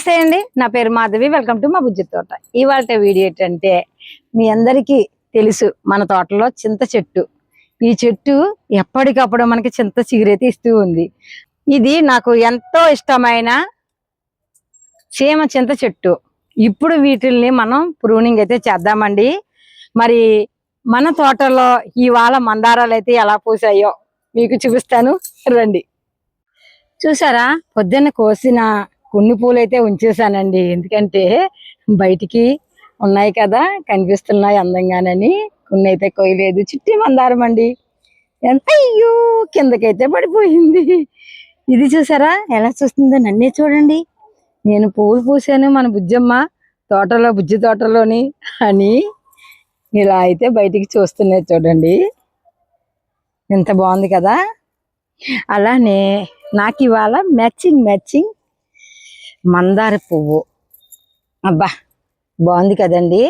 నమస్తే అండి. నా పేరు మాధవి. వెల్కమ్ టు మా బుజ్జి తోట. ఇవాళ వీడియో ఏంటంటే మీ అందరికీ తెలుసు మన తోటలో చింత చెట్టు. ఈ చెట్టు ఎప్పటికప్పుడు మనకి చింత చిగురైతే ఇస్తూ ఉంది. ఇది నాకు ఎంతో ఇష్టమైన చీమ చింత చెట్టు. ఇప్పుడు వీటిల్ని మనం ప్రూనింగ్ అయితే చేద్దామండి. మరి మన తోటలో ఇవాళ మందారాలు అయితే ఎలా పూసాయో మీకు చూపిస్తాను. రండి. చూసారా? పొద్దున్న కోసిన కొన్ని పూలు అయితే ఉంచేసానండి ఎందుకంటే బయటికి ఉన్నాయి కదా కనిపిస్తున్నాయి అందంగానని. కొన్ని అయితే కొయ్యలేదు. చిట్టి మందారం అండి. ఎంత అయ్యో కిందకైతే పడిపోయింది. ఇది చూసారా? ఎలా చూస్తుందో నన్నే చూడండి. నేను పువ్వులు పూసాను మన బుజ్జమ్మ తోటలో బుజ్జి తోటలోని అని. ఇలా అయితే బయటికి చూస్తున్నాయి చూడండి. ఎంత బాగుంది కదా. అలానే నాకు ఇవాళ మ్యాచింగ్ మ్యాచింగ్ మందార పువ్వు. అబ్బా బాగుంది కదండి?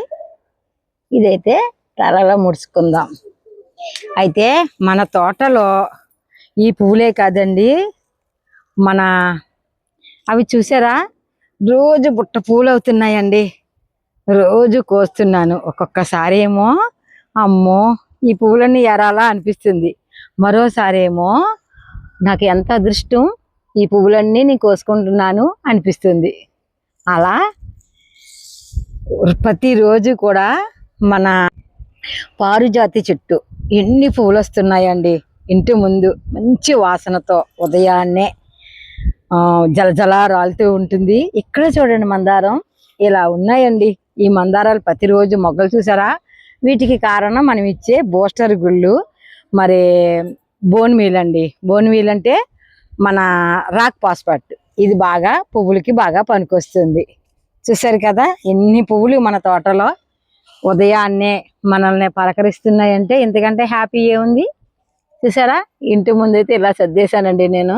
ఇదైతే తలలో ముడుచుకుందాం. అయితే మన తోటలో ఈ పువ్వులే కాదండి. మన అవి చూసారా? రోజు బుట్ట పూలు అవుతున్నాయండి రోజు కోస్తున్నాను. ఒక్కొక్కసారి ఏమో అమ్మో ఈ పువ్వులన్నీ ఎరాలా అనిపిస్తుంది. మరోసారి ఏమో నాకు ఎంత అదృష్టం? ఈ పువ్వులన్నీ నేను కోసుకుంటున్నాను అనిపిస్తుంది. అలా ప్రతిరోజు కూడా మన పారుజాతి చెట్టు ఎన్ని పువ్వులు వస్తున్నాయండి ఇంటి ముందు మంచి వాసనతో ఉదయాన్నే జలజల రాలుతూ ఉంటుంది. ఇక్కడ చూడండి మందారం ఇలా ఉన్నాయండి. ఈ మందారాలు ప్రతిరోజు మొగ్గలు చూసారా? వీటికి కారణం మనం ఇచ్చే బూస్టర్ గుళ్ళు మరి బోన్ మీల్ అండి. బోన్ మీల్ అంటే మన రాక్ పాస్పాట్. ఇది బాగా పువ్వులకి బాగా పనికొస్తుంది. చూసారు కదా ఎన్ని పువ్వులు మన తోటలో ఉదయాన్నే మనల్ని పలకరిస్తున్నాయంటే ఇంతకంటే హ్యాపీ ఏముంది? చూసారా ఇంటి ముందైతే ఇలా సర్దేశానండి నేను.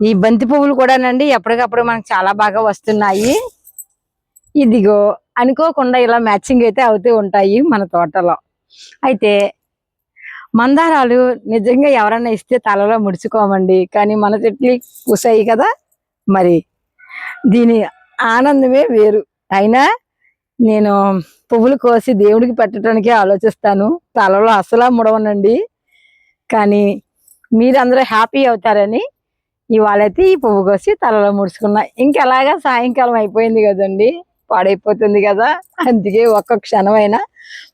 ఈ బంతి పువ్వులు కూడానండి ఎప్పటికప్పుడు మనకు చాలా బాగా వస్తున్నాయి. ఇదిగో అనుకోకుండా ఇలా మ్యాచింగ్ అయితే అవుతూ ఉంటాయి మన తోటలో. అయితే మందారాలు నిజంగా ఎవరన్నా ఇస్తే తలలో ముడుచుకోమండి. కానీ మన చెట్లు పూసాయి కదా మరి. దీని ఆనందమే వేరు. అయినా నేను పువ్వులు కోసి దేవుడికి పెట్టడానికే ఆలోచిస్తాను. తలలో అసలు ముడవనండి. కానీ మీరందరూ హ్యాపీ అవుతారని ఇవాళైతే ఈ పువ్వు కోసి తలలో ముడుచుకున్నా. ఇంకెలాగా సాయంకాలం అయిపోయింది కదండి. పాడైపోతుంది కదా. అందుకే ఒక్క క్షణమైనా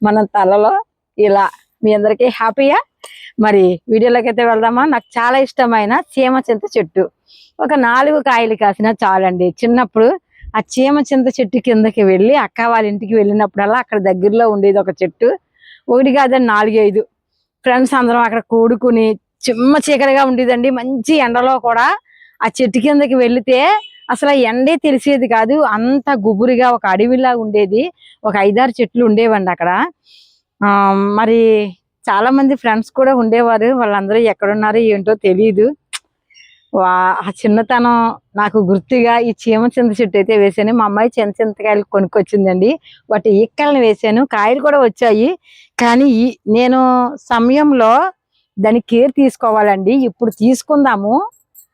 మనం తలలో ఇలా మీ అందరికీ హ్యాపీయా? మరి వీడియోలోకి అయితే వెళ్దామా? నాకు చాలా ఇష్టమైన చీమ చింత చెట్టు. ఒక నాలుగు కాయలు కాసినా చాలండి. చిన్నప్పుడు ఆ చీమ చింత చెట్టు కిందకి వెళ్ళి అక్క వాళ్ళ ఇంటికి వెళ్ళినప్పుడల్లా అక్కడ దగ్గరలో ఉండేది ఒక చెట్టు. ఒకటి కాదని నాలుగు ఐదు ఫ్రెండ్స్ అందరం అక్కడ కూడుకుని చిమ్మ చీకటిగా ఉండేదండి. మంచి ఎండలో కూడా ఆ చెట్టు కిందకి వెళితే అసలు ఎండే తెలిసేది కాదు. అంత గుబురిగా ఒక అడవిలా ఉండేది. ఒక ఐదారు చెట్లు ఉండేవండి అక్కడ. మరి చాలా మంది ఫ్రెండ్స్ కూడా ఉండేవారు. వాళ్ళందరూ ఎక్కడున్నారో ఏంటో తెలియదు వా ఆ చిన్నతనం నాకు గుర్తుగా ఈ చీమ చింత చెట్టు అయితే వేసాను మా అమ్మాయి చిన్న చింతకాయలు కొనుక్కొచ్చిందండి. వాటి ఈక్కలను వేసాను కాయలు కూడా వచ్చాయి. కానీ ఈ నేను సమయంలో దాని కేర్ తీసుకోవాలండి. ఇప్పుడు తీసుకుందాము.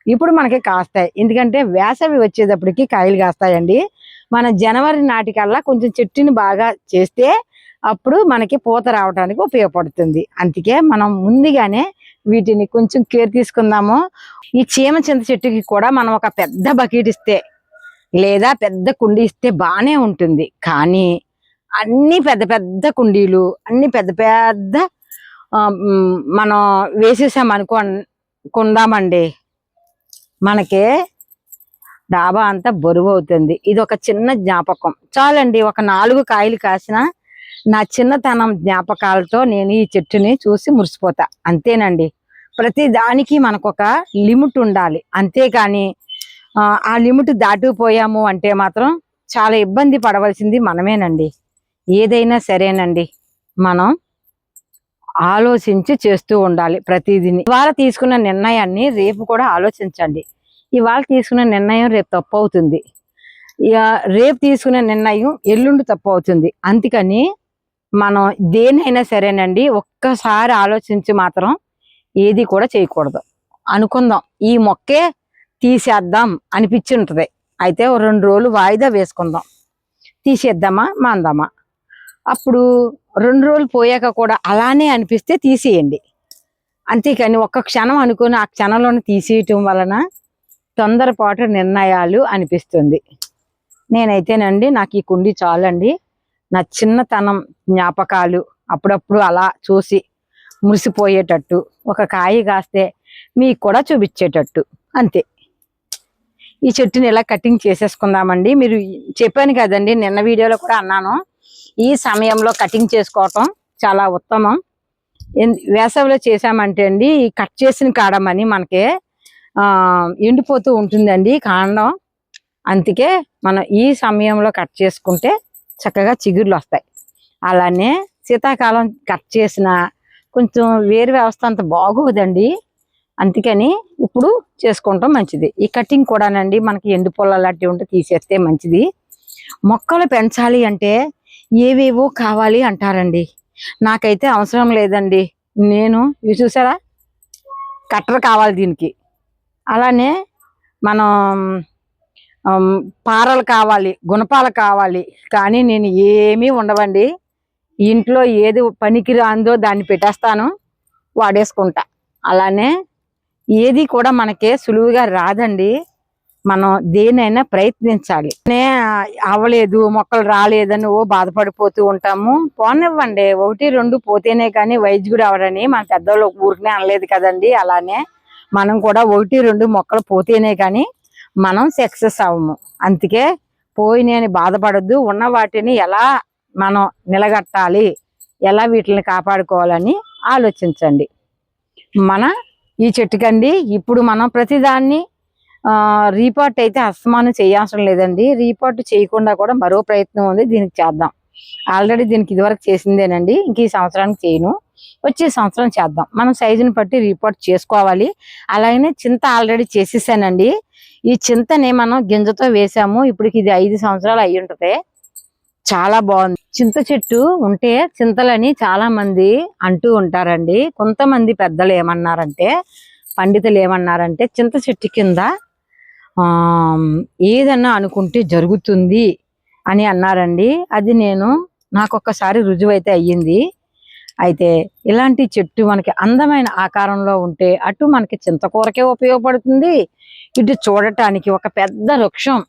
ఇప్పుడు మనకి కాస్తాయి. ఎందుకంటే వేసవి వచ్చేటప్పటికి కాయలు కాస్తాయండి. మన జనవరి నాటికల్లా కొంచెం చెట్టుని బాగా చేస్తే అప్పుడు మనకి పూత రావడానికి ఉపయోగపడుతుంది. అందుకే మనం ముందుగానే వీటిని కొంచెం కేర్ తీసుకుందాము. ఈ చీమ చింత చెట్టుకి కూడా మనం ఒక పెద్ద బకెట్ ఇస్తే లేదా పెద్ద కుండీ ఇస్తే బాగానే ఉంటుంది. కానీ అన్ని పెద్ద పెద్ద కుండీలు అన్ని పెద్ద పెద్ద మనం వేసేసాం అనుకో కొందామండి మనకి డాబా అంతా బరువు అవుతుంది. ఇది ఒక చిన్న జ్ఞాపకం. చాలండి ఒక నాలుగు కాయలు కాసిన నా చిన్నతనం జ్ఞాపకాలతో నేను ఈ చెట్టుని చూసి మురిసిపోతా. అంతేనండి. ప్రతి దానికి మనకు ఒక లిమిట్ ఉండాలి. అంతేకాని ఆ, లిమిట్ దాటిపోయాము అంటే మాత్రం చాలా ఇబ్బంది పడవలసింది మనమేనండి. ఏదైనా సరేనండి. మనం ఆలోచించి చేస్తూ ఉండాలి ప్రతిదిని ఇవాళ తీసుకున్న నిర్ణయాన్ని రేపు కూడా ఆలోచించండి. ఇవాళ తీసుకున్న నిర్ణయం రేపు తప్పు అవుతుంది ఇక రేపు తీసుకునే నిర్ణయం ఎల్లుండి తప్పు అవుతుంది అందుకని మనం దేనైనా సరేనండి ఒక్కసారి ఆలోచించి మాత్రం ఏది కూడా చేయకూడదు. అనుకుందాం ఈ మొక్కే తీసేద్దాం అనిపించి ఉంటుంది అయితే రెండు రోజులు వాయిదా వేసుకుందాం. తీసేద్దామా మాందామా? అప్పుడు రెండు రోజులు పోయాక కూడా అలానే అనిపిస్తే తీసేయండి. అంతేకాని ఒక్క క్షణం అనుకుని ఆ క్షణంలోనే తీసేయటం వలన తొందరపాటు నిర్ణయాలు అనిపిస్తుంది. నేనైతేనండి నాకు ఈ కుండి చాలండి. నా చిన్నతనం జ్ఞాపకాలు అప్పుడప్పుడు అలా చూసి మురిసిపోయేటట్టు ఒక కాయ కాస్తే మీకు కూడా చూపించేటట్టు అంతే. ఈ చెట్టుని ఇలా కటింగ్ చేసేసుకుందామండి? మీరు చెప్పాను కదండి నిన్న వీడియోలో కూడా అన్నాను. ఈ సమయంలో కటింగ్ చేసుకోవటం చాలా ఉత్తమం. ఎన్- వేసవిలో చేసామంటే అండి ఈ కట్ చేసిన కాడమని మనకి ఎండిపోతూ ఉంటుందండి కాండం. అందుకే మనం ఈ సమయంలో కట్ చేసుకుంటే చక్కగా చిగుర్లు వస్తాయి. అలానే శీతాకాలం కట్ చేసిన కొంచెం వేరు వ్యవస్థ అంత బాగోదండి. అందుకని ఇప్పుడు చేసుకుంటాం మంచిది. ఈ కటింగ్ కూడానండి మనకి ఎండు పొల్ల లాంటివి ఉంటే తీసేస్తే మంచిది. మొక్కలు పెంచాలి అంటే ఏవేవో కావాలి అంటారండి. నాకైతే అవసరం లేదండి. నేను ఇవి చూసారా? కట్టర్ కావాలి దీనికి. అలానే మనం పారలు కావాలి గుణపాలు కావాలి. కానీ నేను ఏమీ ఉండవండి. ఇంట్లో ఏది పనికి రాందో దాన్ని పెట్టేస్తాను వాడేసుకుంటా. అలానే ఏది కూడా మనకి సులువుగా రాదండి. మనం దేనైనా ప్రయత్నించాలి. నే అవ్వలేదు మొక్కలు రాలేదని ఓ బాధపడిపోతూ ఉంటాము. పోనివ్వండి ఒకటి రెండు పోతేనే కానీ వైద్యుడు అవరని మన పెద్దవాళ్ళు ఊరికనే అనలేదు కదండి. అలానే మనం కూడా ఒకటి రెండు మొక్కలు పోతేనే కానీ మనం సక్సెస్ అవ్వము. అందుకే పోయినని బాధపడద్దు. ఉన్న వాటిని ఎలా మనం నిలగట్టాలి ఎలా వీటిని కాపాడుకోవాలని ఆలోచించండి. మన ఈ చెట్టుకండి. ఇప్పుడు మనం ప్రతిదాన్ని రీపోర్ట్ అయితే అస్తమానం చేయాల్సిన లేదండి. రీపోర్ట్ చేయకుండా కూడా మరో ప్రయత్నం ఉంది. దీనికి చేద్దాం. ఆల్రెడీ దీనికి ఇదివరకు చేసిందేనండి. ఇంక ఈ సంవత్సరానికి చేయను. వచ్చే సంవత్సరం చేద్దాం. మనం సైజుని బట్టి రిపోర్ట్ చేసుకోవాలి. అలాగనే చింత ఆల్రెడీ చేసేసానండి. ఈ చింతని మనం గింజతో వేసాము. ఇప్పుడు ఇది ఐదు సంవత్సరాలు అయి ఉంటుంది. చాలా బాగుంది. చింత చెట్టు ఉంటే చింతలని చాలా మంది అంటూ ఉంటారండి. కొంతమంది పెద్దలు ఏమన్నారంటే పండితులు ఏమన్నారంటే చింత చెట్టు కింద ఏదన్నా అనుకుంటే జరుగుతుంది అని అన్నారండి. అది నేను నాకు ఒక్కసారి రుజువైతే అయ్యింది. అయితే ఇలాంటి చెట్టు మనకి అందమైన ఆకారంలో ఉంటే అటు మనకి చింతకూరకే ఉపయోగపడుతుంది. ఇటు చూడటానికి ఒక పెద్ద వృక్షం.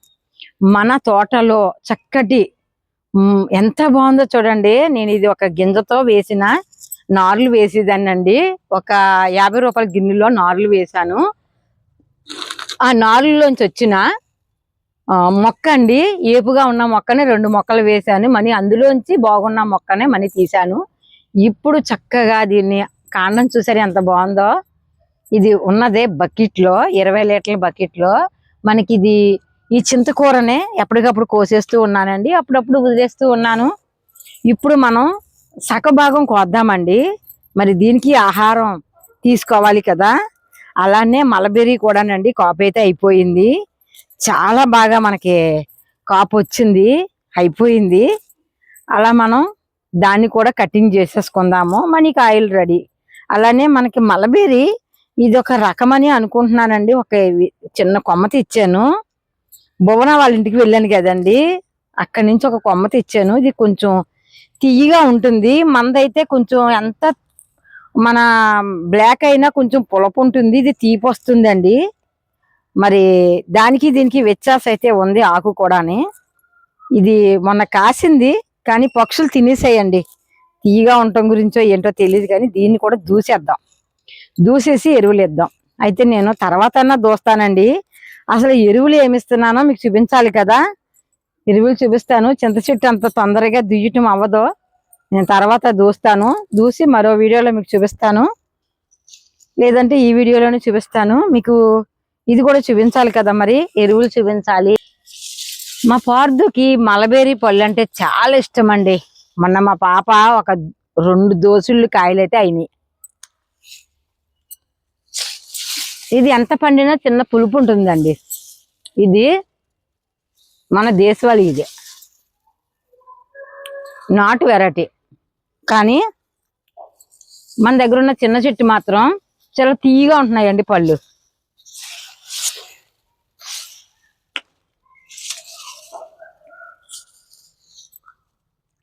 మన తోటలో చక్కటి ఎంత బాగుందో చూడండి. నేను ఇది ఒక గింజతో వేసిన నార్లు వేసేదాన్నండి. ఒక యాభై రూపాయల గిన్నెలో నార్లు వేశాను. ఆ నారుల్లోంచి వచ్చిన మొక్క అండి ఏపుగా ఉన్న మొక్కని రెండు మొక్కలు వేశాను. మనీ అందులోంచి బాగున్న మొక్కనే మనీ తీశాను. ఇప్పుడు చక్కగా దీన్ని కాండం చూసారు ఎంత బాగుందో? ఇది ఉన్నదే బకెట్లో ఇరవై లీటర్ల బకెట్లో. మనకి ఇది ఈ చింతకూరనే ఎప్పటికప్పుడు కోసేస్తూ ఉన్నానండి. అప్పుడప్పుడు వదిలేస్తూ ఉన్నాను. ఇప్పుడు మనం సగభాగం కోద్దామండి. మరి దీనికి ఆహారం తీసుకోవాలి కదా. అలానే మలబెర్రీ కూడానండి కాపు అయితే అయిపోయింది. చాలా బాగా మనకి కాపు వచ్చింది అయిపోయింది. అలా మనం దాన్ని కూడా కటింగ్ చేసేసుకుందాము. మనకి ఆయిల్ రెడీ. అలానే మనకి మలబేరి ఇది ఒక రకమని అనుకుంటున్నానండి. ఒక చిన్న కొమ్మ తెచ్చాను భువన వాళ్ళ ఇంటికి వెళ్ళాను కదండి. అక్కడి నుంచి ఒక కొమ్మ తెచ్చాను ఇది కొంచెం తీయగా ఉంటుంది. మందైతే కొంచెం ఎంత మన బ్లాక్ అయినా కొంచెం పులపు ఉంటుంది. ఇది తీపి వస్తుందండి. మరి దానికి దీనికి వ్యత్యాసం అయితే ఉంది ఆకు కూడాని. ఇది మొన్న కాసింది. కానీ పక్షులు తినేసేయండి. తీయగా ఉండటం గురించో ఏంటో తెలియదు కానీ దీన్ని కూడా దూసేద్దాం. దూసేసి ఎరువులు ఇద్దాం అయితే నేను తర్వాత దూస్తానండి. అసలు ఎరువులు ఏమిస్తున్నానో మీకు చూపించాలి కదా. ఎరువులు చూపిస్తాను. చింత చెట్టు అంత తొందరగా దుయ్యటం అవ్వదు. నేను తర్వాత దూస్తాను. దూసి మరో వీడియోలో మీకు చూపిస్తాను. లేదంటే ఈ వీడియోలోనే చూపిస్తాను. మీకు ఇది కూడా చూపించాలి కదా మరి. ఎరువులు చూపించాలి. మా పార్దుకి మలబేరి పళ్ళు అంటే చాలా ఇష్టం అండి మొన్న మా పాప ఒక రెండు దోసుళ్ళు కాయలైతే అయినాయి. ఇది ఎంత పండినా చిన్న పులుపు ఉంటుందండి. ఇది మన దేశవాళి ఇది. నాటు వెరైటీ. కానీ మన దగ్గర ఉన్న చిన్న చెట్టు మాత్రం చాలా తీయగా ఉంటున్నాయండి పళ్ళు.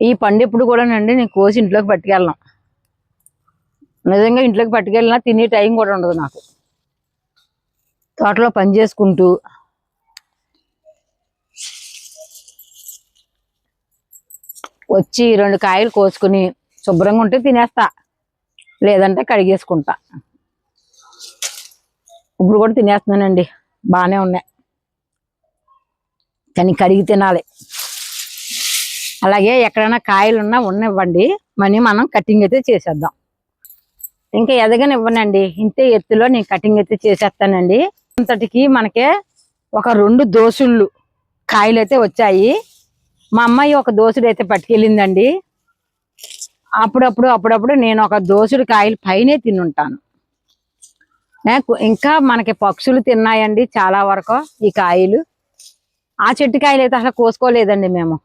ఈ పండు ఎప్పుడు కూడానండి నేను కోసి ఇంట్లోకి పట్టుకెళ్ళను. నిజంగా ఇంట్లోకి పట్టుకెళ్ళినా తినే టైం కూడా ఉండదు నాకు. తోటలో పని చేసుకుంటూ. వచ్చి రెండు కాయలు కోసుకుని శుభ్రంగా ఉంటే తినేస్తా. లేదంటే కడిగేసుకుంటా. ఇప్పుడు కూడా తినేస్తున్నానండి. బాగానే ఉన్నాయి. కానీ కడిగి తినాలి. అలాగే ఎక్కడైనా కాయలు ఉన్నా ఉన్నవ్వండి. మనీ మనం కటింగ్ అయితే చేసేద్దాం. ఇంకా ఎదగనివ్వనండి ఇంతే ఎత్తులో నేను కటింగ్ అయితే చేసేస్తానండి. అంతటికి మనకే ఒక రెండు దోసుళ్ళు కాయలు అయితే వచ్చాయి. మా అమ్మాయి ఒక దోసుడు అయితే పట్టుకెళ్ళిందండి. అప్పుడప్పుడు అప్పుడప్పుడు నేను ఒక దోసుడు కాయలు పైనే తినుంటాను. ఇంకా మనకి పక్షులు తిన్నాయండి చాలా వరకు ఈ కాయలు. ఆ చెట్టు కాయలు అయితే అసలు కోసుకోలేదండి మేము.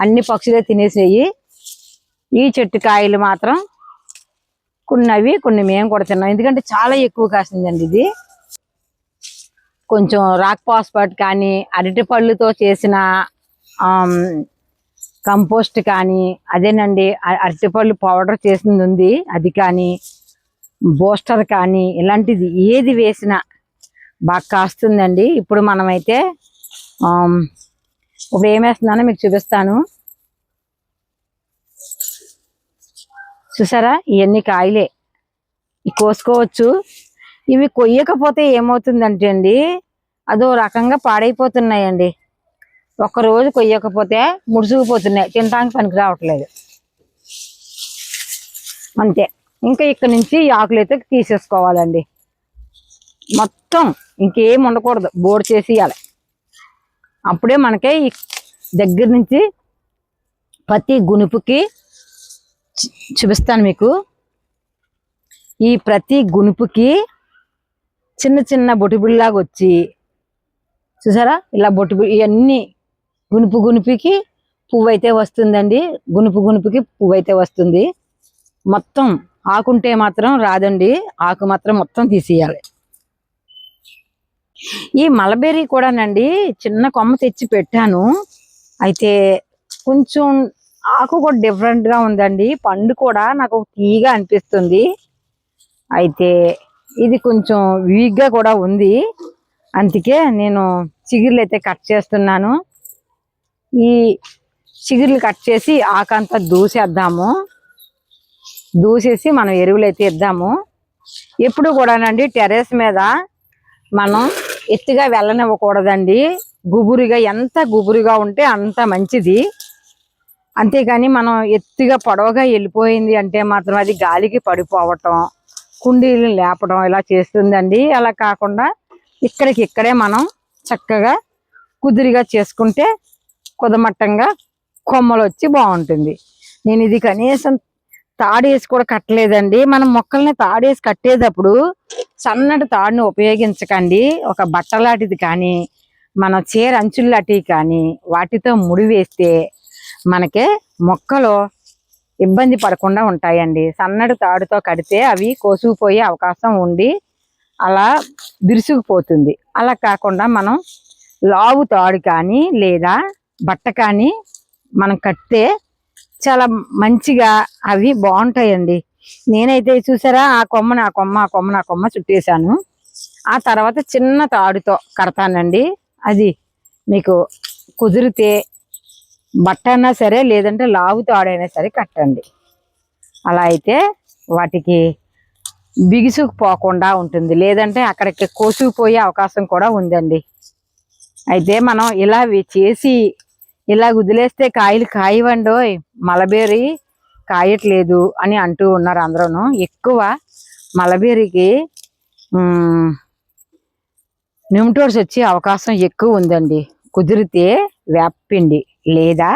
అన్ని పక్షులే తినేసేయి. ఈ చెట్టు కాయలు మాత్రం కొన్ని అవి కొన్ని మేము కూడా తిన్నాం. ఎందుకంటే చాలా ఎక్కువ కాసిందండి ఇది. కొంచెం రాక్ పాస్పాట్ కానీ అరటి పళ్ళుతో చేసిన కంపోస్ట్ కానీ అదేనండి అరటిపళ్ళు పౌడర్ చేసింది ఉంది అది కానీ బూస్టర్ కానీ ఇలాంటిది ఏది వేసినా బాగా కాస్తుందండి. ఇప్పుడు మనమైతే ఇప్పుడు ఏం మీకు చూపిస్తాను. చూసారా? ఇవన్నీ కాయలే. కోసుకోవచ్చు. ఇవి కొయ్యకపోతే ఏమవుతుందంటే అండి అదో రకంగా పాడైపోతున్నాయండి. ఒక్క రోజు కొయ్యకపోతే ముడుచుకుపోతున్నాయి. తినడానికి పనికి రావట్లేదు. అంతే. ఇంకా ఇక్కడ నుంచి ఆకులు అయితే తీసేసుకోవాలండి. మొత్తం ఇంకేం ఉండకూడదు. బోర్డు చేసి ఇవ్వాలి అప్పుడే మనకే ఈ దగ్గర నుంచి ప్రతి గునుపుకి చూపిస్తాను మీకు. ఈ ప్రతి గునుపుకి చిన్న చిన్న బొటిబుల్లాగా వచ్చి చూసారా? ఇలా బొట్టు ఇవన్నీ గునుపు గునుపుకి పువ్వు అయితే వస్తుందండి. గునుపు గునుపుకి పువ్వు అయితే వస్తుంది. మొత్తం ఆకుంటే మాత్రం రాదండి. ఆకు మాత్రం మొత్తం తీసేయాలి. ఈ మలబెర్రీ కూడానండి చిన్న కొమ్మ తెచ్చి పెట్టాను. అయితే కొంచెం ఆకు కూడా డిఫరెంట్గా ఉందండి. పండు కూడా నాకు తీగా అనిపిస్తుంది. అయితే ఇది కొంచెం వీక్గా కూడా ఉంది. అందుకే నేను చిగుర్లు అయితే కట్ చేస్తున్నాను. ఈ చిగుర్లు కట్ చేసి ఆకంతా దూసేద్దాము. దూసేసి మనం ఎరువులు అయితే ఇద్దాము. ఎప్పుడు కూడానండి టెర్రస్ మీద మనం ఎత్తుగా వెళ్ళనివ్వకూడదండి. గుబురుగా ఎంత గుబురుగా ఉంటే అంత మంచిది. అంతేగాని మనం ఎత్తుగా పొడవుగా వెళ్ళిపోయింది అంటే మాత్రం అది గాలికి పడిపోవటం కుండీలు లేపడం ఇలా చేస్తుందండి. అలా కాకుండా ఇక్కడికి ఇక్కడే మనం చక్కగా కుదురుగా చేసుకుంటే కుదమట్టంగా కొమ్మలు వచ్చి బాగుంటుంది. నేను ఇది కనీసం తాడేసి కూడా కట్టలేదండి. మనం మొక్కల్ని తాడేసి కట్టేటప్పుడు సన్నటి తాడుని ఉపయోగించకండి. ఒక బట్టలాంటిది కానీ మన చీర అంచులు లాంటివి కానీ వాటితో ముడి వేస్తే మనకి మొక్కలు ఇబ్బంది పడకుండా ఉంటాయండి. సన్నటి తాడుతో కడితే అవి కోసుకుపోయే అవకాశం ఉండి అలా విరుసుకుపోతుంది అలా కాకుండా మనం లావు తాడు కానీ లేదా బట్ట కానీ మనం కడితే చాలా మంచిగా అవి బాగుంటాయండి. నేనైతే చూసారా ఆ కొమ్మని ఆ కొమ్మ ఆ కొమ్మని ఆ కొమ్మ చుట్టేశాను. ఆ తర్వాత చిన్న తాడుతో కడతానండి. అది మీకు కుదిరితే బట్ట అయినా సరే లేదంటే లావు తాడైనా సరే కట్టండి. అలా అయితే వాటికి బిగుసుకుపోకుండా ఉంటుంది. లేదంటే అక్కడికి కోసుకుపోయే అవకాశం కూడా ఉందండి. అయితే మనం ఇలా చేసి ఇలా వదిలేస్తే కాయలు కాయవండోయ్ మలబేరి కాయట్లేదు అని అంటూ ఉన్నారు అందరూను. ఎక్కువ మలబేరికి నిమిటోడ్స్ వచ్చే అవకాశం ఎక్కువ ఉందండి. కుదిరితే వేపపిండి లేదా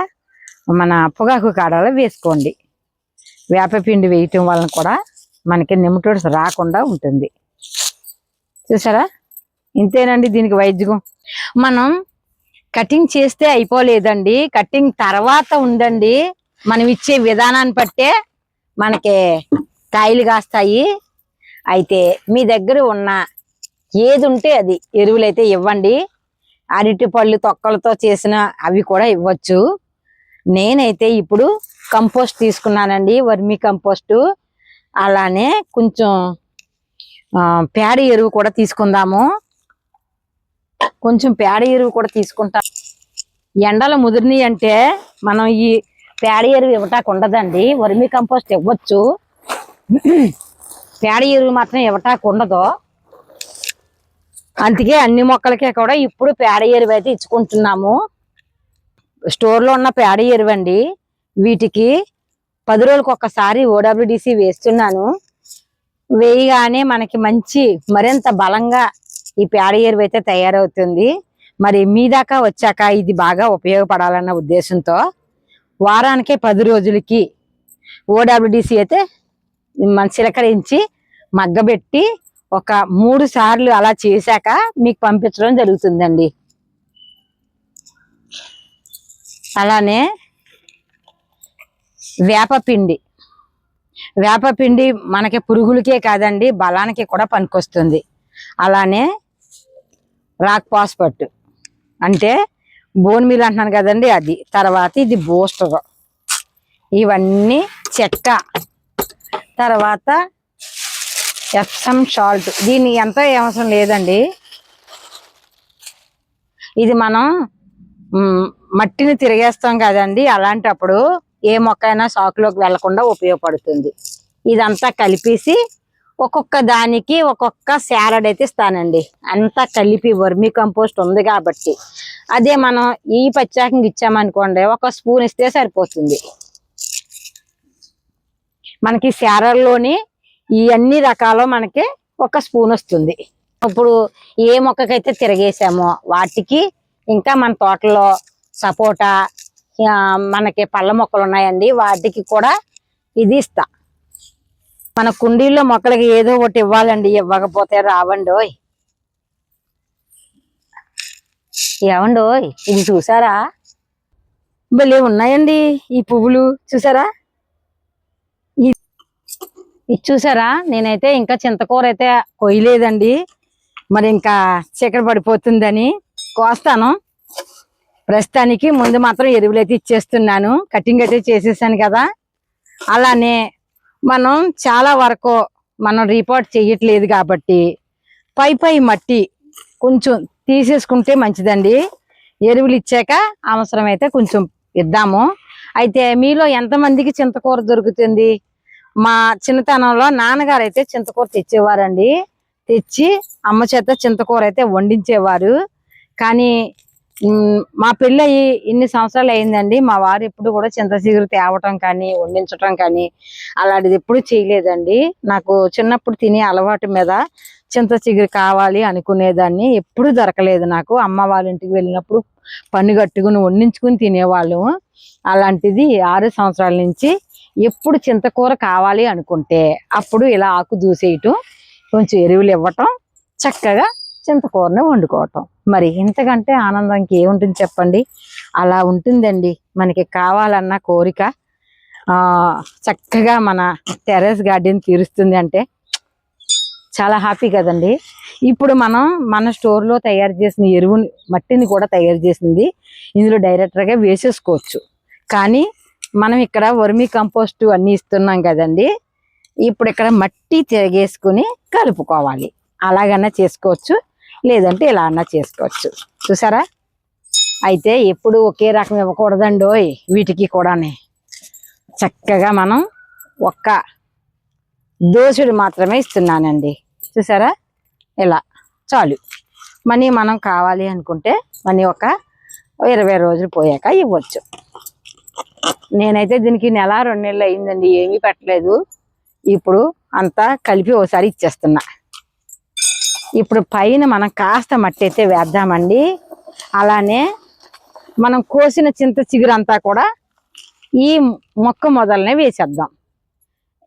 మన పొగాకు కాడలో వేసుకోండి. వేపపిండి వేయటం వలన కూడా మనకి నిమిటోడ్స్ రాకుండా ఉంటుంది. చూసారా? ఇంతేనండి దీనికి వైద్యం. మనం కటింగ్ చేస్తే అయిపోలేదండి. కటింగ్ తర్వాత ఉందండి. మనం ఇచ్చే విధానాన్ని బట్టే మనకి కాయలు కాస్తాయి. అయితే మీ దగ్గర ఉన్న ఏది ఉంటే అది ఎరువులైతే ఇవ్వండి. అరటి పళ్ళు తొక్కలతో చేసిన అవి కూడా ఇవ్వచ్చు. నేనైతే ఇప్పుడు కంపోస్ట్ తీసుకున్నానండి. Vermicompost. అలానే కొంచెం పేడ ఎరువు కూడా తీసుకుందాము. కొంచెం పేడ ఎరువు కూడా తీసుకుంటాం. ఎండలు ముదిరిని అంటే మనం ఈ పేడ ఎరువు ఇవ్వటానికి ఉండదండి. వర్మి కంపోస్ట్ ఇవ్వచ్చు. పేడ ఎరువు మాత్రం ఇవ్వటానికి ఉండదు. అందుకే అన్ని మొక్కలకి కూడా ఇప్పుడు పేడ ఎరువు అయితే ఇచ్చుకుంటున్నాము. స్టోర్లో ఉన్న పేడ ఎరువు అండి. వీటికి పది రోజులకు ఒక్కసారి ఓడబ్ల్యూడిసి వేస్తున్నాను. వేయగానే మనకి మంచి మరింత బలంగా ఈ పేడ ఎరువు అయితే తయారవుతుంది. మరి మీ దాకా వచ్చాక ఇది బాగా ఉపయోగపడాలన్న ఉద్దేశంతో వారానికే పది రోజులకి ఓడబ్ల్యూడిసి అయితే మన చిలకరించి మగ్గబెట్టి ఒక మూడు సార్లు అలా చేశాక మీకు పంపించడం జరుగుతుందండి. అలానే వేపపిండి. వేపపిండి మనకి పురుగులకే కాదండి బలానికి కూడా పనికొస్తుంది. అలానే రాక్ పాస్పట్. అంటే బోన్ మీల్ అంటున్నాను కదండి అది. తర్వాత ఇది బూస్టర్. ఇవన్నీ చెక్క. తర్వాత ఎప్సమ్ సాల్ట్. దీన్ని ఎంతో అవసరం లేదండి. ఇది మనం మట్టిని తిరిగేస్తాం కదండి. అలాంటప్పుడు ఏ మొక్క అయినా సాకులోకి వెళ్ళకుండా ఉపయోగపడుతుంది. ఇదంతా కలిపేసి ఒక్కొక్క దానికి ఒక్కొక్క శాలడ్ అయితే ఇస్తానండి. అంతా కలిపి వర్మి కంపోస్ట్ ఉంది కాబట్టి. అదే మనం ఈ పచ్చాకంగా ఇచ్చామనుకోండి ఒక స్పూన్ ఇస్తే సరిపోతుంది. మనకి శారల్లోని ఈ అన్ని రకాలు మనకి ఒక స్పూన్ వస్తుంది. ఇప్పుడు ఏ మొక్కకైతే తిరగేసామో వాటికి ఇంకా మన తోటలో సపోటా మనకి పళ్ళ మొక్కలు ఉన్నాయండి వాటికి కూడా ఇది ఇస్తా. మన కుండీల్లో మొక్కలకి ఏదో ఒకటి ఇవ్వాలండి ఇవ్వకపోతే రావండోయ్. ఏమండోయ్ ఇది చూసారా? భలే ఉన్నాయండి ఈ పువ్వులు చూసారా? ఇది చూసారా? నేనైతే ఇంకా చింతకూర అయితే కొయ్యలేదండి. మరి ఇంకా చీకటి పడిపోతుందని కోస్తాను. ప్రస్తుతానికి ముందు మాత్రం ఎరువులు అయితే ఇచ్చేస్తున్నాను. కటింగ్ అయితే చేసేసాను కదా. అలానే మనం చాలా వరకు మనం రిపోర్ట్ చేయట్లేదు కాబట్టి పై పై మట్టి కొంచెం తీసేసుకుంటే మంచిదండి. ఎరువులు ఇచ్చాక అవసరమైతే కొంచెం ఇద్దాము. అయితే మీలో ఎంతమందికి చింతకూర దొరుకుతుంది? మా చిన్నతనంలో నాన్నగారు అయితే చింతకూర తెచ్చేవారండి. తెచ్చి అమ్మ చేత చింతకూర అయితే వండించేవారు. కానీ మా పెళ్ళి ఇన్ని సంవత్సరాలు అయిందండి. మా వారు ఎప్పుడు కూడా చింతచిగురు తేవటం కానీ వండించటం కానీ అలాంటిది ఎప్పుడు చేయలేదండి. నాకు చిన్నప్పుడు తినే అలవాటు మీద చింత చిగురు కావాలి అనుకునేదాన్ని ఎప్పుడు దొరకలేదు నాకు. అమ్మ వాళ్ళ ఇంటికి వెళ్ళినప్పుడు పన్ను కట్టుకుని వండించుకుని తినేవాళ్ళం. అలాంటిది ఆరు సంవత్సరాల నుంచి ఎప్పుడు చింతకూర కావాలి అనుకుంటే అప్పుడు ఇలా ఆకు దూసేయటం కొంచెం ఎరువులు ఇవ్వటం చక్కగా చింతకూరని వండుకోవటం. మరి ఇంతకంటే ఆనందంకి ఏముంటుంది చెప్పండి? అలా ఉంటుందండి. మనకి కావాలన్న కోరిక చక్కగా మన టెర్రస్ గార్డెన్ తీరుస్తుంది అంటే చాలా హ్యాపీ కదండి. ఇప్పుడు మనం మన స్టోర్లో తయారు చేసిన ఎరువుని మట్టిని కూడా తయారు చేసింది ఇందులో డైరెక్ట్గా వేసేసుకోవచ్చు. కానీ మనం ఇక్కడ వర్మి కంపోస్ట్ అన్నీ ఇస్తున్నాం కదండి. ఇప్పుడు ఇక్కడ మట్టి తిరగేసుకుని కలుపుకోవాలి. అలాగన్నా చేసుకోవచ్చు. లేదంటే ఇలా అన్నా చేసుకోవచ్చు. చూసారా? అయితే ఎప్పుడు ఒకే రకం ఇవ్వకూడదండి ఓయ్ వీటికి కూడానే. చక్కగా మనం ఒక్క దోసుడు మాత్రమే ఇస్తున్నానండి. చూసారా? ఇలా చాలు. మనీ మనం కావాలి అనుకుంటే మనీ ఒక ఇరవై రోజులు పోయాక ఇవ్వచ్చు. నేనైతే దీనికి నెల రెండు నెలలు అయిందండి ఏమీ పెట్టలేదు. ఇప్పుడు అంతా కలిపి ఒకసారి ఇచ్చేస్తున్నా. ఇప్పుడు పైన మనం కాస్త మట్టి అయితే వేద్దామండి. అలానే మనం కోసిన చింత చిగురంతా కూడా ఈ మొక్క మొదలనే వేసేద్దాం.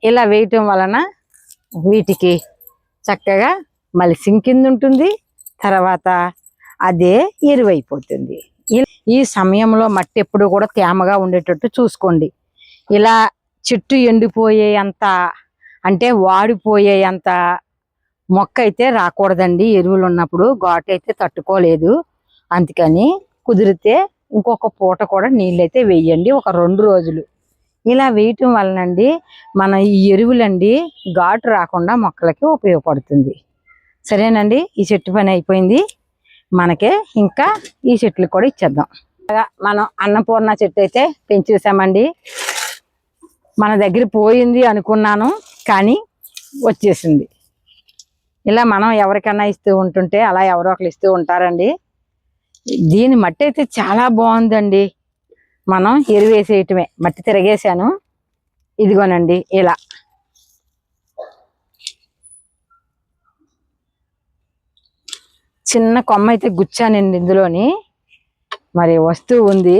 ఇలా వేయటం వలన వీటికి చక్కగా మలిసింగ్ కింద ఉంటుంది తర్వాత అదే ఎరువైపోతుంది. ఈ సమయంలో మట్టి ఎప్పుడు కూడా తేమగా ఉండేటట్టు చూసుకోండి. ఇలా చెట్టు ఎండిపోయే అంత అంటే వాడిపోయేంత మొక్క అయితే రాకూడదండి. ఎరువులు ఉన్నప్పుడు ఘాటు అయితే తట్టుకోలేదు. అందుకని కుదిరితే ఇంకొక పూట కూడా నీళ్ళైతే వేయండి. ఒక రెండు రోజులు. ఇలా వేయటం వలనండి మన ఈ ఎరువులండి ఘాటు రాకుండా మొక్కలకి ఉపయోగపడుతుంది. సరేనండి? ఈ చెట్టు పని అయిపోయింది. మనకే ఇంకా ఈ చెట్లు కూడా ఇచ్చేద్దాం. మనం అన్నపూర్ణ చెట్టు అయితే పెంచేసామండి. మన దగ్గర పోయింది అనుకున్నాను కానీ వచ్చేసింది. ఇలా మనం ఎవరికైనా ఇస్తూ ఉంటుంటే అలా ఎవరో ఒకరు ఇస్తూ ఉంటారండి. దీని మట్టి అయితే చాలా బాగుందండి. మనం ఎరువేసేయటమే. మట్టి తిరగేసాను ఇదిగోనండి ఇలా. చిన్న కొమ్మ అయితే గుచ్చానండి ఇందులోని. మరి వస్తువు ఉంది.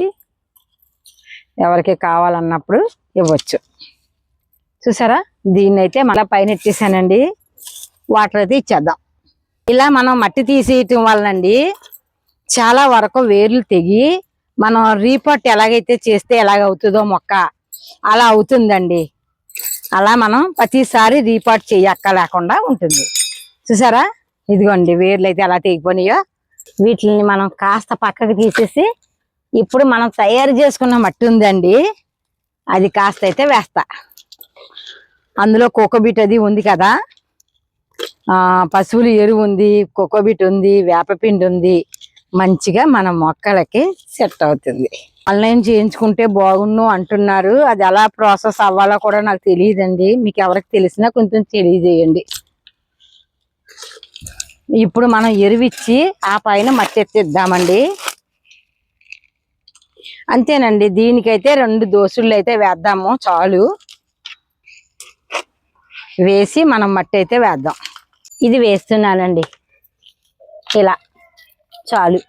ఎవరికి కావాలన్నప్పుడు ఇవ్వచ్చు. చూసారా? దీన్ని అయితే మళ్ళీ పైన ఎట్టేసానండి వాటర్ అయితే ఇచ్చేద్దాం. ఇలా మనం మట్టి తీసేయటం వలనండి చాలా వరకు వేర్లు తెగి మనం రీపోర్ట్ ఎలాగైతే చేస్తే ఎలాగ అవుతుందో మొక్క అలా అవుతుందండి. అలా మనం ప్రతిసారి రీపోర్ట్ చేయక్క లేకుండా ఉంటుంది. చూసారా? ఇదిగోండి వేర్లు అయితే ఎలా తెగిపోయినాయో. వీటిని మనం కాస్త పక్కకు తీసేసి ఇప్పుడు మనం తయారు చేసుకున్న మట్టి ఉందండి. అది కాస్త అయితే వేస్తా. అందులో కోకోబీట్ అది ఉంది కదా. పశువుల ఎరువు ఉంది కోకోబిట్ ఉంది వేపపిండి ఉంది. మంచిగా మన మొక్కలకి సెట్ అవుతుంది. ఆన్లైన్ చేయించుకుంటే బాగుండు అంటున్నారు. అది ఎలా ప్రాసెస్ అవ్వాలో కూడా నాకు తెలియదండి. మీకు ఎవరికి తెలిసినా కొంచెం తెలియజేయండి. ఇప్పుడు మనం ఎరువిచ్చి ఆ పైన మట్టి ఎత్తిద్దామండి. అంతేనండి. దీనికైతే రెండు దోసుళ్ళు అయితే వేద్దాము. చాలు. వేసి మనం మట్టి అయితే వేద్దాం. ఇది వేస్తున్నానండి. ఇలా. చాలు.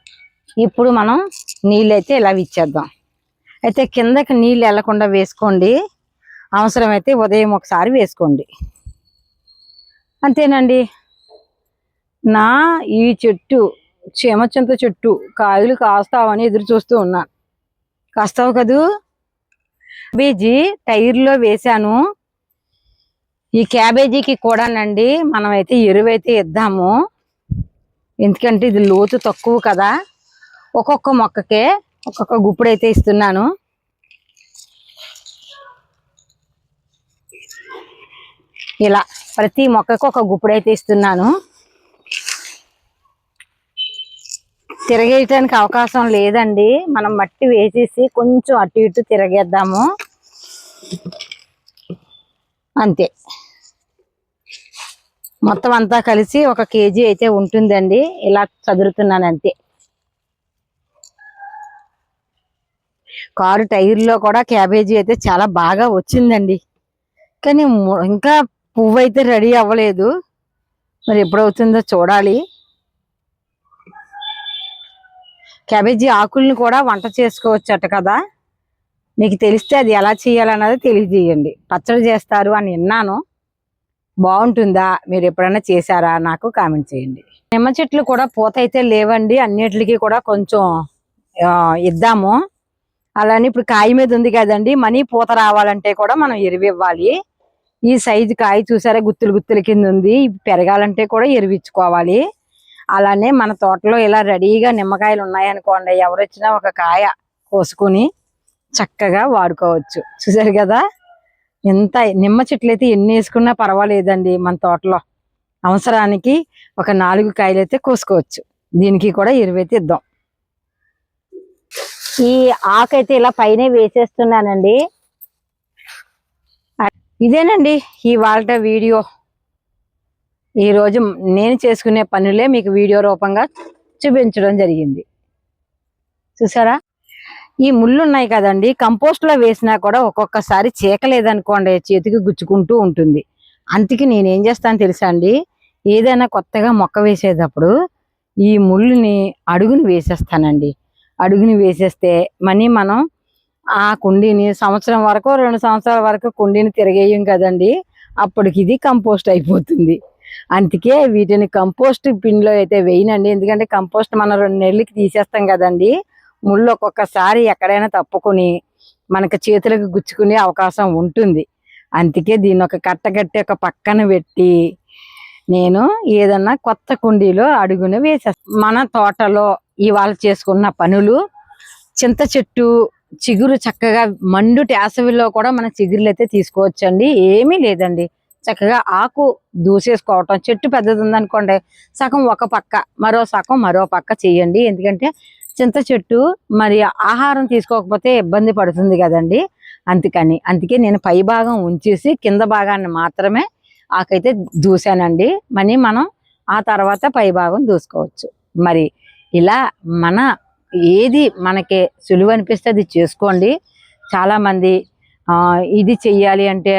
ఇప్పుడు మనం నీళ్ళు అయితే ఇలా ఇచ్చేద్దాం అయితే కిందకి నీళ్ళు వెళ్ళకుండా వేసుకోండి. అవసరమైతే ఉదయం ఒకసారి వేసుకోండి. అంతేనండి. నా ఈ చెట్టు క్షేమచింత చెట్టు కాయలు కాస్తావని ఎదురు చూస్తూ ఉన్నాను. కాస్తావు కదూ? బీజీ టైర్లో వేశాను. ఈ క్యాబేజీకి కూడానండి మనం అయితే ఎరువైతే ఇద్దాము. ఎందుకంటే ఇది లోతు తక్కువ కదా. ఒక్కొక్క మొక్కకే ఒక్కొక్క గుప్పుడైతే ఇస్తున్నాను. ఇలా ప్రతి మొక్కకు ఒక గుప్పుడైతే ఇస్తున్నాను. తిరగేయటానికి అవకాశం లేదండి. మనం మట్టి వేసేసి కొంచెం అటు ఇటు తిరగేద్దాము. అంతే. మొత్తం అంతా కలిసి ఒక కేజీ అయితే ఉంటుందండి. ఇలా చదురుతున్నాను అంతే. కారు టైర్లో కూడా క్యాబేజీ అయితే చాలా బాగా వచ్చిందండి. కానీ ఇంకా పువ్వు అయితే రెడీ అవ్వలేదు. మరి ఎప్పుడవుతుందో చూడాలి. క్యాబేజీ ఆకుల్ని కూడా వంట చేసుకోవచ్చట కదా. మీకు తెలిస్తే అది ఎలా చేయాలన్నది తెలియజేయండి. పచ్చడి చేస్తారు అని విన్నాను. బాగుంటుందా? మీరు ఎప్పుడైనా చేశారా? నాకు కామెంట్ చేయండి. నిమ్మ చెట్లు కూడా పూత అయితే లేవండి. అన్నిటికీ కూడా కొంచెం ఇద్దాము. అలానే ఇప్పుడు కాయ మీద ఉంది కదండి. మనీ పూత రావాలంటే కూడా మనం ఎరువు ఇవ్వాలి ఈ సైజు కాయ చూసారా? గుత్తులు గుత్తుల కింద ఉంది. పెరగాలంటే కూడా ఎరువిచ్చుకోవాలి. అలానే మన తోటలో ఇలా రెడీగా నిమ్మకాయలు ఉన్నాయనుకోండి ఎవరొచ్చినా ఒక కాయ కోసుకుని చక్కగా వాడుకోవచ్చు. చూసారు కదా? ఎంత నిమ్మ చెట్లు అయితే ఎన్ని వేసుకున్నా పర్వాలేదండి మన తోటలో. అవసరానికి ఒక నాలుగు కాయలు అయితే కోసుకోవచ్చు. దీనికి కూడా ఎరువైతే ఇద్దాం. ఈ ఆకైతే ఇలా పైన వేసేస్తున్నానండి. ఇదేనండి ఈ వాళ్ళ వీడియో. ఈ రోజు నేను చేసుకునే పనులే మీకు వీడియో రూపంగా చూపించడం జరిగింది. చూసారా? ఈ ముళ్ళు ఉన్నాయి కదండి కంపోస్ట్లో వేసినా కూడా ఒక్కొక్కసారి చీకలేదనుకోండి చేతికి గుచ్చుకుంటూ ఉంటుంది. అందుకే నేనేం చేస్తాను తెలుసా అండి ఏదైనా కొత్తగా మొక్క వేసేటప్పుడు ఈ ముళ్ళుని అడుగుని వేసేస్తానండి. అడుగుని వేసేస్తే మనీ మనం ఆ కుండీని సంవత్సరం వరకు రెండు సంవత్సరాల వరకు కుండీని తిరగేయం కదండి అప్పటికి ఇది కంపోస్ట్ అయిపోతుంది. అందుకే వీటిని కంపోస్ట్ పిండిలో అయితే వేయనండి ఎందుకంటే కంపోస్ట్ మనం రెండు నెలలకి తీసేస్తాం కదండి ముళ్ళు ఒక్కొక్కసారి ఎక్కడైనా తప్పుకొని మనకు చేతులకు గుచ్చుకునే అవకాశం ఉంటుంది. అందుకే దీన్ని ఒక కట్టగట్టి ఒక పక్కన పెట్టి నేను ఏదన్నా కొత్త కుండీలో అడుగును వేసేస్తాను మన తోటలో ఇవాళ చేసుకున్న పనులు చింత చెట్టు చిగురు చక్కగా మండు వేసవిలో కూడా మన చిగురులు అయితే తీసుకోవచ్చండి. ఏమీ లేదండి. చక్కగా ఆకు దూసేసుకోవటం. చెట్టు పెద్దది ఉందనుకోండి సగం ఒక పక్క మరో సగం మరో పక్క చేయండి. ఎందుకంటే చింత చెట్టు మరి ఆహారం తీసుకోకపోతే ఇబ్బంది పడుతుంది కదండి. అందుకని అందుకే నేను పై భాగం ఉంచేసి కింద భాగాన్ని మాత్రమే ఆకైతే దూసానండి. మరి మనం ఆ తర్వాత పై భాగం దూసుకోవచ్చు. మరి ఇలా మన ఏది మనకి సులువు అనిపిస్తే అది చేసుకోండి. చాలామంది ఇది చెయ్యాలి అంటే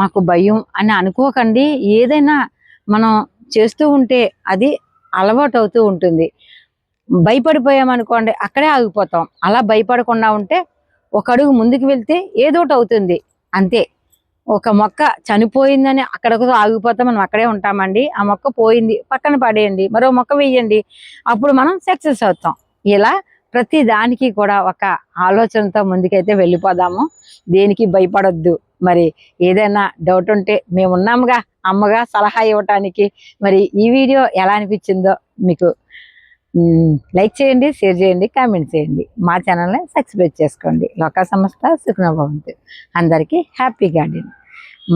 మాకు భయం అని అనుకోకండి. ఏదైనా మనం చేస్తూ ఉంటే అది అలవాటు అవుతూ ఉంటుంది. భయపడిపోయామనుకోండి అక్కడే ఆగిపోతాం. అలా భయపడకుండా ఉంటే ఒక అడుగు ముందుకు వెళ్తే ఏదో ఒకటి అవుతుంది. అంతే. ఒక మొక్క చనిపోయిందని అక్కడకు ఆగిపోతే మనం అక్కడే ఉంటామండి. ఆ మొక్క పోయింది పక్కన పడేయండి మరో మొక్క వేయండి అప్పుడు మనం సక్సెస్ అవుతాం. ఇలా ప్రతి దానికి కూడా ఒక ఆలోచనతో ముందుకైతే వెళ్ళిపోదాము. దేనికి భయపడొద్దు. మరి ఏదైనా డౌట్ ఉంటే మేము ఉన్నాముగా అమ్మగా సలహా ఇవ్వటానికి. మరి ఈ వీడియో ఎలా అనిపించిందో మీకు లైక్ చేయండి షేర్ చేయండి కామెంట్ చేయండి. మా ఛానల్ని సబ్స్క్రైబ్ చేసుకోండి. లోకా సంస్థ సుఖనభవంతు అందరికీ హ్యాపీ గార్డెన్.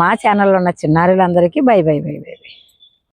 మా ఛానల్లో ఉన్న చిన్నారులందరికీ bye bye bye bye bye.